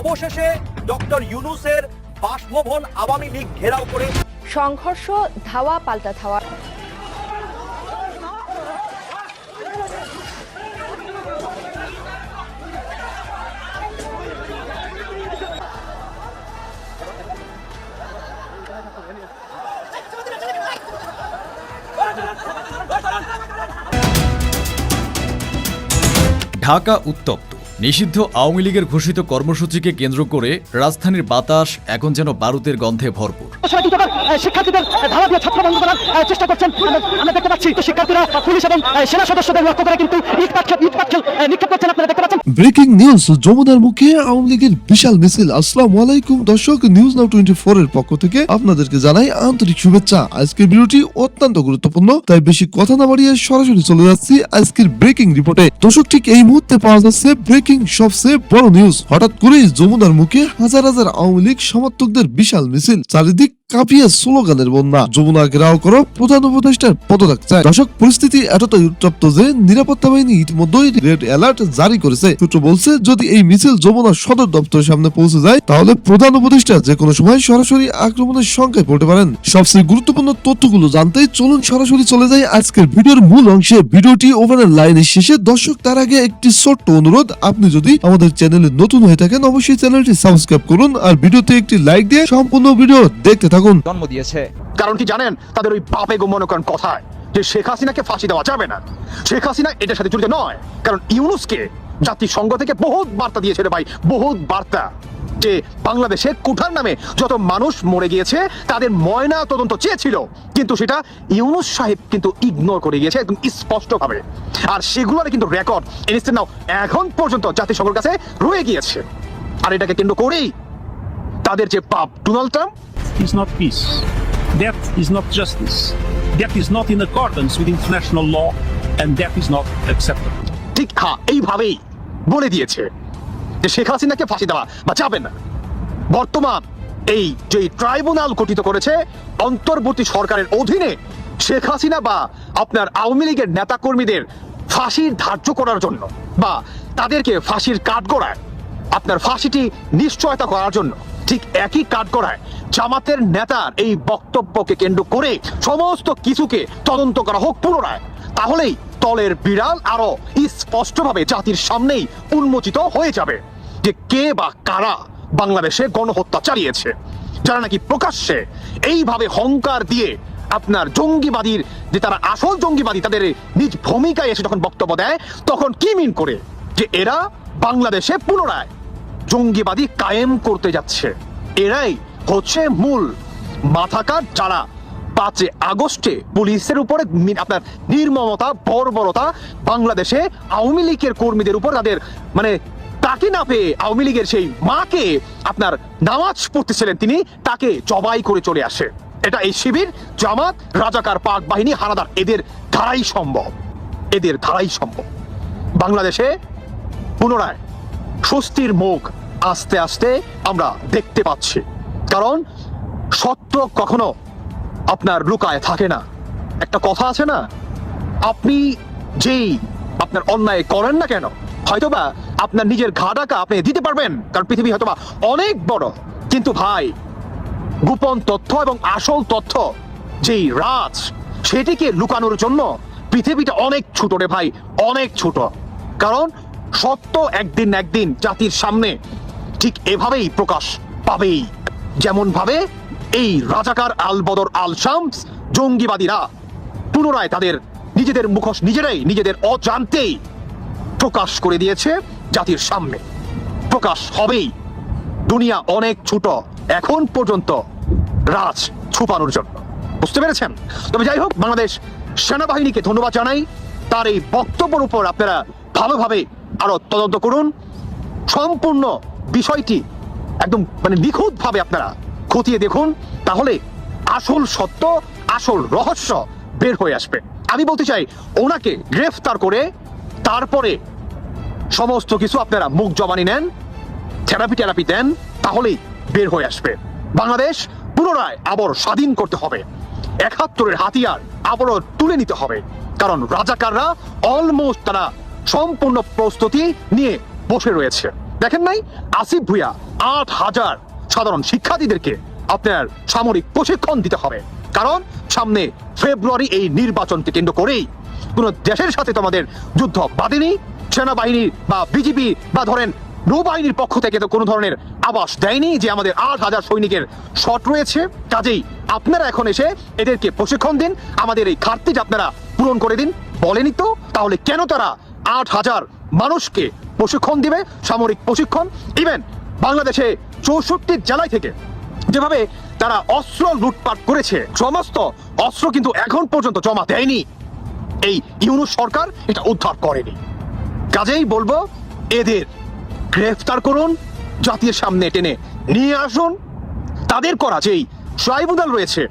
অবশেষে ডক্টর ইউনুসের বাসভবন আওয়ামী লীগ ঘেরাও করে। সংঘর্ষ ধাওয়া পাল্টা ধাওয়া। ঢাকা উত্তপ্ত। নিষিদ্ধ আওয়ামী লীগের ঘোষিত কর্মসূচিকে কেন্দ্র করে রাজধানীর বাতাস এখন যেন বারুদের গন্ধে ভরপুর। শিক্ষার্থীদের ধাওয়া দিয়ে ছাত্র বন্ধ করার চেষ্টা করছেন। আমরা- দেখতে পাচ্ছি তো শিক্ষার্থীরা পুলিশ এবং সেনা সদস্যদের লক্ষ্য করে কিন্তু ইট পাটকেল ইট পাটকেল নিক্ষেপ করছেন। আপনারা দেখতে পাচ্ছেন। ব্রেকিং নিউজ যমুনার মুখে আওয়ামী লীগের বিশাল মিছিল। আসসালামু আলাইকুম দর্শক নিউজ নাও টোয়েন্টি ফোর এর পক্ষ থেকে আপনাদেরকে জানাই আন্তরিক শুভেচ্ছা। আজকের ভিডিওটি অত্যন্ত গুরুত্বপূর্ণ তাই বেশি কথা না বাড়িয়ে সরাসরি চলে যাচ্ছি আজকের ব্রেকিং রিপোর্টে দর্শক ঠিক এই মুহূর্তে পাওয়া যাচ্ছে ব্রেকিং সবচেয়ে বড় নিউজ হঠাৎ করেই যমুনার মুখে হাজার হাজার আওয়ামী লীগ সমর্থকদের বিশাল মিছিল। চারিদিক কাঁপিয়ে স্লোগানের বন্যা। যমুনা ঘেরাও করো, প্রধান উপদেষ্টার পদত্যাগ চায় পরিস্থিতি এতটাই উত্তপ্ত যে নিরাপত্তা বাহিনী ইতিমধ্যেই রেড অ্যালার্ট জারি করেছে। সূত্র বলছে, যদি এই মিছিল যমুনা সদর দপ্তরের সামনে পৌঁছে যায়, তাহলে প্রধান উপদেষ্টা যে কোনো সময় সরাসরি আক্রমণের সংখ্যায় পড়তে পারেন। সবচেয়ে গুরুত্বপূর্ণ তথ্যগুলো জানতে চলুন সরাসরি চলে যাই আজকের ভিডিওর মূল অংশে। ভিডিওটি ওভারের লাইনের শেষে। দর্শক, তার আগে একটি ছোট্ট অনুরোধ। আপনি যদি আমাদের চ্যানেলে নতুন হয়ে থাকেন, অবশ্যই চ্যানেলটি সাবস্ক্রাইব করুন আর ভিডিওতে একটি লাইক দিয়ে সম্পূর্ণ ভিডিও দেখতে থাকুন। জন্ম দিয়েছে। কারণ কি জানেন? তাদের ওই পাপে গো মনে করেন কথায় যে শেখ হাসিনাকে ফাঁসি দেওয়া যাবে না। শেখ হাসিনা এটার সাথে জড়িত নয়। কারণ ইউনুসকে জাতিসংঘ থেকে বহুত বার্তা দিয়েছে রে ভাই বহুত বার্তা। যে বাংলাদেশে কুঠার নামে যত মানুষ মরে গিয়েছে তাদের ময়না তদন্ত চেয়েছিল। কিন্তু সেটা ইউনুস সাহেব কিন্তু ইগনোর করে গিয়েছে একদম স্পষ্টভাবে। আর সেগুলোর কিন্তু রেকর্ড ইনস্টেন্ট নাও এখন পর্যন্ত জাতিসংঘের কাছে রয়ে গিয়েছে। আর এটাকে কেন্দ্র করেই তাদের যে পাপ Donald Trump is not peace. That is not justice. That is not in accordance with international law, and that is not acceptable. ঠিক হ্যাঁ এইভাবেই বলে দিয়েছে যে শেখ হাসিনাকে ফাঁসি দেওয়া বা না বর্তমান এই যে ট্রাইব্যুনাল গঠিত করেছে অন্তর্বর্তী সরকারের অধীনে শেখ হাসিনা বা আপনার আওয়ামী লীগের নেতাকর্মীদের ফাঁসির ধার্য করার জন্য বা তাদেরকে ফাঁসির কাঠগড়ায় আপনার ফাঁসিটি নিশ্চয়তা করার জন্য ঠিক একই কাঠগড়ায় জামাতের নেতার এই বক্তব্যকে কেন্দ্র করে সমস্ত কিছুকে তদন্ত করা হোক পুনরায়। তাহলেই তলের বিড়াল আরও স্পষ্টভাবে জাতির সামনেই উন্মোচিত হয়ে যাবে যে কে বা কারা বাংলাদেশে গণহত্যা চালিয়েছে। যারা নাকি প্রকাশ্যে এইভাবে হংকার দিয়ে আপনার জঙ্গিবাদীর যে তারা আসল জঙ্গিবাদী তাদের নিজ ভূমিকায় এসে যখন বক্তব্য দেয়, তখন কি মিন করে যে এরা বাংলাদেশে পুনরায় জঙ্গিবাদী কায়েম করতে যাচ্ছে। এরাই হচ্ছে মূল মাথাকার যারা। পাঁচে আগস্টে পুলিশের উপরে আপনার নির্মমতা, বর্বরতা বাংলাদেশে আওয়ামী লীগের কর্মীদের উপর তাদের মানে তাকে না পেয়ে আওয়ামী লীগের সেই মাকে আপনার নামাজ পড়তেছিলেন তিনি, তাকে জবাই করে চলে আসে। এটা এই শিবির, জামাত, রাজাকার পাক বাহিনী, হানাদার, এদের ধারাই সম্ভব। এদের ধারাই সম্ভব। বাংলাদেশে পুনরায় স্বস্তির মুখ আস্তে আস্তে আমরা দেখতে পাচ্ছি। কারণ সত্য কখনো আপনার লুকায় থাকে না। একটা কথা আছে না? আপনি যেই আপনার অন্যায় করেন না কেন, হয়তোবা আপনার নিজের ঘা ডাকা আপনি দিতে পারবেন, কারণ পৃথিবী হয়তোবা অনেক বড়। কিন্তু ভাই, গোপন তথ্য এবং আসল তথ্য যেই রাজ, সেটিকে লুকানোর জন্য পৃথিবীটা অনেক ছোট রে ভাই, অনেক ছোট। কারণ সত্য একদিন একদিন জাতির সামনে ঠিক এভাবেই প্রকাশ পাবেই। যেমন ভাবে এই রাজাকার আল বদর আল শামস জঙ্গিবাদীরা পুনরায় তাদের নিজেদের মুখোশ নিজেরাই নিজেদের অজান্তেই প্রকাশ করে দিয়েছে জাতির সামনে। প্রকাশ হবেই। দুনিয়া অনেক ছোট, এখন পর্যন্ত রাজ ছুপানোর জন্য। বুঝতে পেরেছেন? তবে যাই হোক, বাংলাদেশ সেনাবাহিনীকে ধন্যবাদ জানাই। তার এই বক্তব্যের উপর আপনারা ভালোভাবে আরও তদন্ত করুন। সম্পূর্ণ বিষয়টি একদম মানে নিখুঁতভাবে আপনারা খতিয়ে দেখুন, তাহলে আসল সত্য, আসল রহস্য বের হয়ে আসবে। আমি বলতে চাই, ওনাকে গ্রেফতার করে তারপরে সমস্ত কিছু আপনারা মুখ জবানি নেন, থেরাপি টেরাপি দেন, তাহলেই বের হয়ে আসবে। বাংলাদেশ পুনরায় আবার স্বাধীন করতে হবে। একাত্তরের হাতিয়ার আবারও তুলে নিতে হবে। কারণ রাজাকাররা অলমোস্ট তারা সম্পূর্ণ প্রস্তুতি নিয়ে বসে রয়েছে। দেখেন নাই? আসিফ ভুইয়া, আট হাজার সাধারণ শিক্ষার্থীদেরকে আপনার সামরিক প্রশিক্ষণ দিতে হবে। কারণ সামনে ফেব্রুয়ারি এই নির্বাচনকে কেন্দ্র করেই কোন দেশের সাথে তোমাদের যুদ্ধ বাঁধেনি। সেনাবাহিনী বা বিজিবি বা ধরেন নৌবাহিনীর পক্ষ থেকে তো কোনো ধরনের আবাস দেয়নি যে আমাদের আট হাজার সৈনিকের শট রয়েছে। কাজেই আপনারা এখন এসে এদেরকে প্রশিক্ষণ দিন। আমাদের এই ঘাটতিটা আপনারা পূরণ করে দিন, বলেনি তো? তাহলে কেন তারা আট হাজার মানুষকে প্রশিক্ষণ দিবে, সামরিক প্রশিক্ষণ ইভেন বাংলাদেশে চৌষট্টি জেলায় থেকে। যেভাবে তারা অস্ত্র লুটপাট করেছে, সমস্ত অস্ত্র কিন্তু এখন পর্যন্ত জমা দেয়নি। এই ইউনুস সরকার এটা উদ্ধার করেনি। কাজেই বলব, এদের গ্রেফতার করুন, জাতির সামনে টেনে নিয়ে আসুন। তাদের করা যেই ট্রাইব্যুনাল রয়েছে,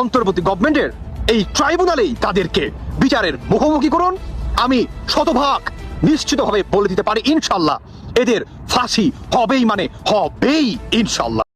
অন্তর্বর্তী গভর্নমেন্টের এই ট্রাইব্যুনালেই তাদেরকে বিচারের মুখোমুখি করুন। আমি শতভাগ নিশ্চিতভাবে বলে দিতে পারি ইনশাল্লাহ। এদের ফাঁসি হবেই মানে হবেই ইনশাল্লাহ।